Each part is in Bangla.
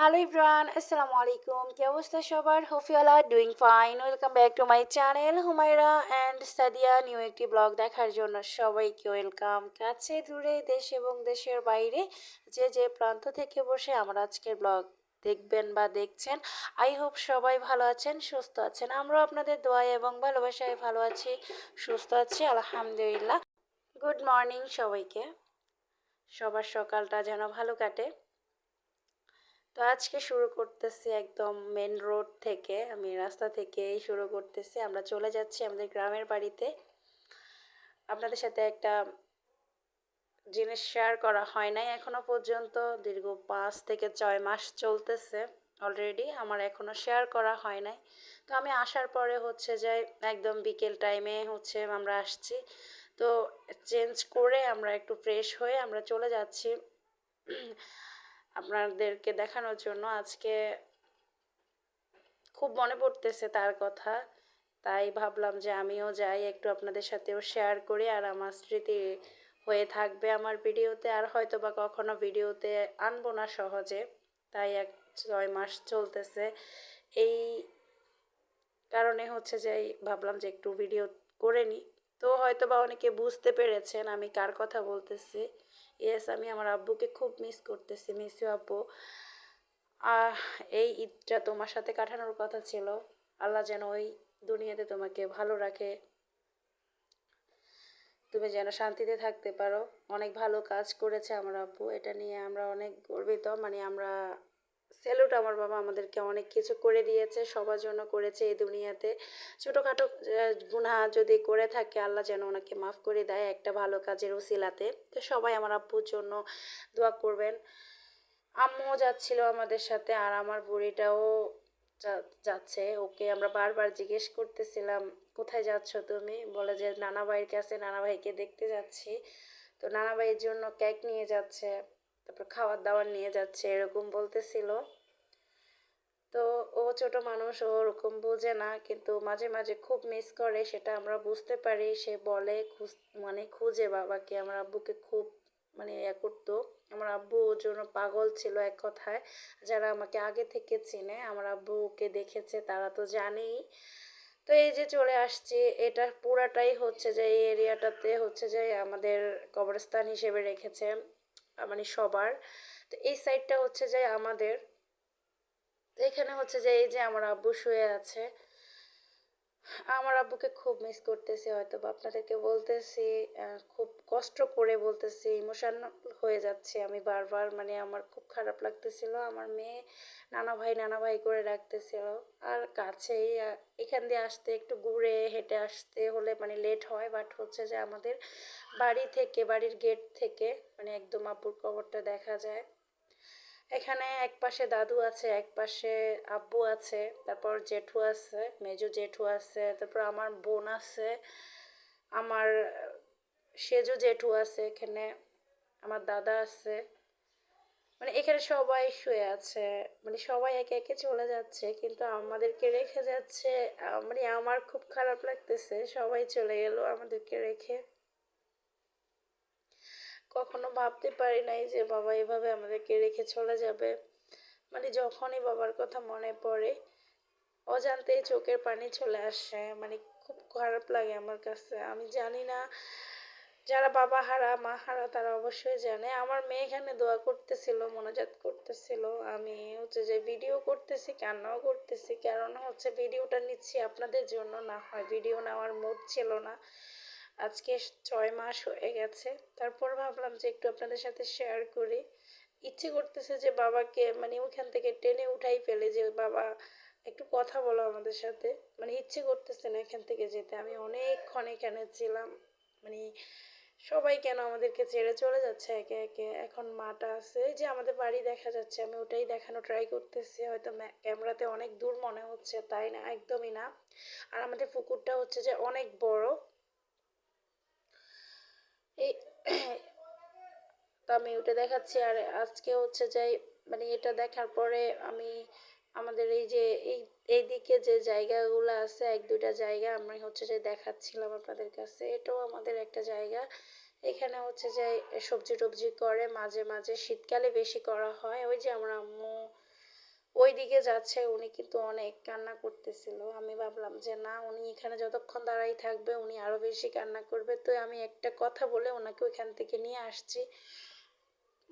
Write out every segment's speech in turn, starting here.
হ্যালো ইব্রান আসসালামু আলাইকুম কি অবস্থা সবার hope you all doing fine welcome back to my channel Humaira and Sadia new একটি ব্লগ দেখার জন্য সবাইকে ওয়েলকাম কাছে, দূরে, দেশ এবং দেশের বাইরে যে যে প্রান্ত থেকে বসে আমরা আজকের ব্লগ দেখবেন বা দেখছেন আই হোপ সবাই ভালো আছেন, সুস্থ আছেন। আমরাও আপনাদের দোয়া এবং ভালোবাসায় ভালো আছি, সুস্থ আছি, আলহামদুলিল্লাহ। গুড মর্নিং সবাইকে। সবার সকালটা যেন ভালো কাটে। তো আজকে শুরু করতেছি একদম মেন রোড থেকে, আমি রাস্তা থেকেই শুরু করতেছি। আমরা চলে যাচ্ছি আমাদের গ্রামের বাড়িতে। আপনাদের সাথে একটা জিনিস শেয়ার করা হয় নাই এখনও পর্যন্ত, দীর্ঘ পাঁচ থেকে ছয় মাস চলতেছে অলরেডি আমার এখনও শেয়ার করা হয় নাই। তো আমি আসার পরে হচ্ছে যে একদম বিকেল টাইমে হচ্ছে আমরা আসছি। তো চেঞ্জ করে আমরা একটু ফ্রেশ হয়ে আমরা চলে যাচ্ছি। আপনাদেরকে দেখানোর জন্য আজকে খুব মনে পড়তেছে তার কথা। তাই ভাবলাম যে আমিও যাই, একটু আপনাদের সাথেও শেয়ার করি আর আমার স্মৃতি হয়ে থাকবে আমার ভিডিওতে। আর হয়তো বা কখনো ভিডিওতে আনব না সহজে, তাই এক ছয় মাস চলতেছে। এই কারণে হচ্ছে যে ভাবলাম যে একটু ভিডিও করে নিই। তো হয়তো বা অনেকে বুঝতে পেরেছেন আমি কার কথা বলতেছি। ইয়েস আমি আমার আব্বুকে খুব মিস করতেছি মিস ইউ আব্বু। এই ঈদটা তোমার সাথে কাটানোর কথা ছিল। আল্লাহ যেন ওই দুনিয়াতে তোমাকে ভালো রাখে। তুমি যেন শান্তিতে থাকতে পারো। অনেক ভালো কাজ করেছে আমার আব্বু। এটা নিয়ে আমরা অনেক গর্বিত। মানে আমরা স্যালুট আমার বাবা আমাদেরকে অনেক কিছু করে দিয়েছে, সবার জন্য করেছে এই দুনিয়াতে। ছোটোখাটো গুণা যদি করে থাকে, আল্লাহ যেন ওনাকে মাফ করে দেয় একটা ভালো কাজের উসিলাতে তো সবাই আমার আব্বুর জন্য দোয়া করবেন। আম্মুও যাচ্ছিল আমাদের সাথে আর আমার বুড়িটাও যাচ্ছে। ওকে আমরা বারবার জিজ্ঞেস করতেছিলাম, কোথায় যাচ্ছ তুমি? বলে যে, নানা ভাইয়ের কাছে, নানা ভাইকে দেখতে যাচ্ছি। তো নানা ভাইয়ের জন্য কেক নিয়ে যাচ্ছে। তারপর খাবার দাবার নিয়ে যাচ্ছে, এরকম বলতেছিল। তো ও ছোট মানুষ, ও ওরকম বোঝে না, কিন্তু মাঝে মাঝে খুব মিস করে, সেটা আমরা বুঝতে পারি। সে বলে, খুঁজ মানে খুঁজে বাবাকে, আমার আব্বুকে খুব মানে ইয়ে করতো। আমার আব্বু ওর জন্য পাগল ছিল এক কথায়। যারা আমাকে আগে থেকে চিনে, আমার আব্বুকে দেখেছে, তারা তো জানেই। তো এই যে চলে আসছি, এটা পুরাটাই হচ্ছে যে, এই এরিয়াটাতে হচ্ছে যে, আমাদের কবরস্থান হিসেবে রেখেছে। মানে সবার। তো এই সাইডটা হচ্ছে যে আমাদের। এখানে হচ্ছে যে এই যে আমার আব্বু শুয়ে আছে। আমার আব্বুকে খুব মিস করতেছি হয়তো বা আপনাদেরকে বলতেছি খুব কষ্ট করে বলতেছি ইমোশনাল হয়ে যাচ্ছে। আমি বারবার মানে আমার খুব খারাপ লাগতেছিল। আমার মেয়ে নানা ভাই নানা ভাই করে রাখতেছিল আর কাছেই এখান দিয়ে আসতে, একটু ঘুরে হেঁটে আসতে হলে মানে লেট হয়। বাট হচ্ছে যে আমাদের বাড়ি থেকে, বাড়ির গেট থেকে মানে একদম আব্বুর কবরটা দেখা যায়। এখানে এক পাশে দাদু আছে, এক পাশে আব্বু আছে, তারপর জেঠু আছে, মেজো জেঠু আছে, তারপর আমার বোন আছে, আমার সেজো জেঠু আছে এখানে। আমার দাদা আছে। মানে এখানে সবাই শুয়ে আছে। মানে সবাই একে একে চলে যাচ্ছে, কিন্তু আমাদেরকে রেখে যাচ্ছে। মানে আমার খুব খারাপ লাগতেছে, সবাই চলে গেল আমাদেরকে রেখে। কখনো ভাবতে পারি নাই যে বাবা এভাবে আমাদেরকে রেখে চলে যাবে। মানে যখনই বাবার কথা মনে পড়ে, অজান্তেই চোখের পানি চলে আসে। মানে খুব খারাপ লাগে আমার কাছে। আমি জানি না যারা বাবা হারা, মা হারা, তারা অবশ্যই জানে। আমার মেয়ে এখানে দোয়া করতেছিল, মনোজাত করতেছিল। আমি হচ্ছে যে ভিডিও করতেছি, কান্নাও করতেছি। কারণ হচ্ছে ভিডিওটা নিচ্ছি আপনাদের জন্য, না হয় ভিডিও নেওয়ার মুড ছিল না। আজকে ছয় মাস হয়ে গেছে। তারপর ভাবলাম যে একটু আপনাদের সাথে শেয়ার করি। ইচ্ছে করতেছে যে বাবাকে মানে ওখান থেকে টেনে উঠাই ফেলে যে, বাবা, একটু কথা বলো আমাদের সাথে। মানে ইচ্ছে করতেছে না এখান থেকে যেতে। আমি অনেকক্ষণ এখানে ছিলাম। মানে সবাই কেন আমাদেরকে ছেড়ে চলে যাচ্ছে? একে একে। এখন মাটা আছে যে আমাদের বাড়ি দেখা যাচ্ছে। আমি ওটাই দেখানো ট্রাই করতেছি। হয়তো ক্যামেরাতে অনেক দূর মনে হচ্ছে, তাই না? একদমই না। আর আমাদের পুকুরটা হচ্ছে যে অনেক বড়। এই তো আমি ওটা দেখাচ্ছি। আর আজকে হচ্ছে যে মানে এটা দেখার পরে আমি আমাদের এই যে, এই এইদিকে যে জায়গাগুলো আছে, এক দুইটা জায়গা আমি হচ্ছে যে দেখাচ্ছিলাম আপনাদের কাছে। এটাও আমাদের একটা জায়গা। এখানে হচ্ছে যে সবজি টবজি করে, মাঝে মাঝে শীতকালে বেশি করা হয়। ওই যে আমার আম্মু ওই দিকে যাচ্ছে, উনি কিন্তু অনেক কান্না করতেছিল। আমি ভাবলাম যে, না, উনি এখানে যতক্ষণ দাঁড়াই থাকবে, উনি আরও বেশি কান্না করবে। তো আমি একটা কথা বলে ওনাকে ওইখান থেকে নিয়ে আসছি।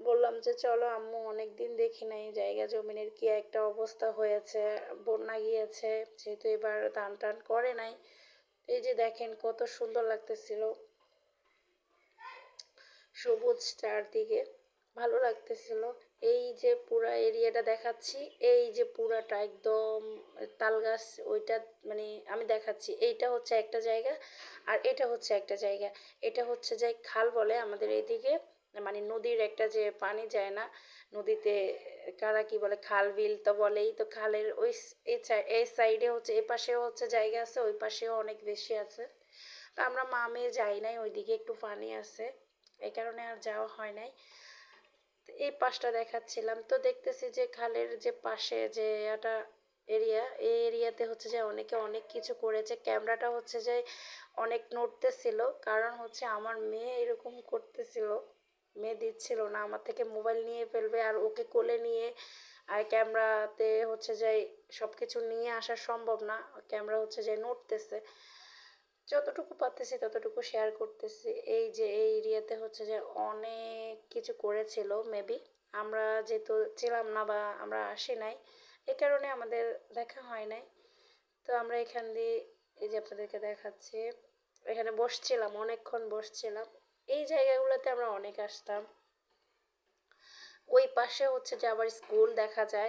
বললাম যে, চলো আম্মু অনেক দিন দেখি নাই। জায়গা জমিনের কি একটা অবস্থা হয়েছে, বন্যা গিয়েছে। যেহেতু এবার ধান টান করে নাই। এই যে দেখেন কত সুন্দর লাগতেছিল। সবুজ চারদিকে ভালো লাগতেছিল। এই যে পুরা এরিয়াটা দেখাচ্ছি, এই যে পুরাটা একদম তাল গাছ, ওইটা মানে আমি দেখাচ্ছি। এইটা হচ্ছে একটা জায়গা আর এটা হচ্ছে একটা জায়গা। এটা হচ্ছে যে খাল বলে আমাদের এইদিকে মানে নদীর একটা যে পানি যায় না, নদীতে কারা কি বলে, খাল বিল তো বলেই তো খালের ওই এই সাইডে হচ্ছে, এ পাশেও হচ্ছে জায়গা আছে, ওই পাশেও অনেক বেশি আছে। তো আমরা মা মেয়ে যাই নাই, ওইদিকে একটু পানি আছে, এই কারণে আর যাওয়া হয় নাই। এই পাশটা দেখাচ্ছিলাম। তো দেখতেছি যে খালের যে পাশে যে একটা এরিয়া, এই এরিয়াতে হচ্ছে যে অনেকে অনেক কিছু করেছে। ক্যামেরাটা হচ্ছে যে অনেক নড়তেছিল, কারণ হচ্ছে আমার মেয়ে এরকম করতেছিল। মেয়ে দিচ্ছিল না, আমার থেকে মোবাইল নিয়ে ফেলবে আর ওকে কোলে নিয়ে আর ক্যামেরাতে হচ্ছে যে সব কিছু নিয়ে আসা সম্ভব না, ক্যামেরা হচ্ছে যে নড়তেছে। যতটুকু পারতেছি ততটুকু শেয়ার করতেছি। এই যে এই এরিয়াতে হচ্ছে যে অনেক কিছু করেছিল মেবি আমরা যেহেতু ছিলাম না বা আমরা আসি নাই এই কারণে আমাদের দেখা হয় নাই। তো আমরা এখান দিয়ে এই যে আপনাদেরকে দেখাচ্ছি, এখানে বসছিলাম, অনেকক্ষণ বসছিলাম। এই জায়গাগুলোতে আমরা অনেক আসতাম। ওই পাশে হচ্ছে যে আবার স্কুল দেখা যায়।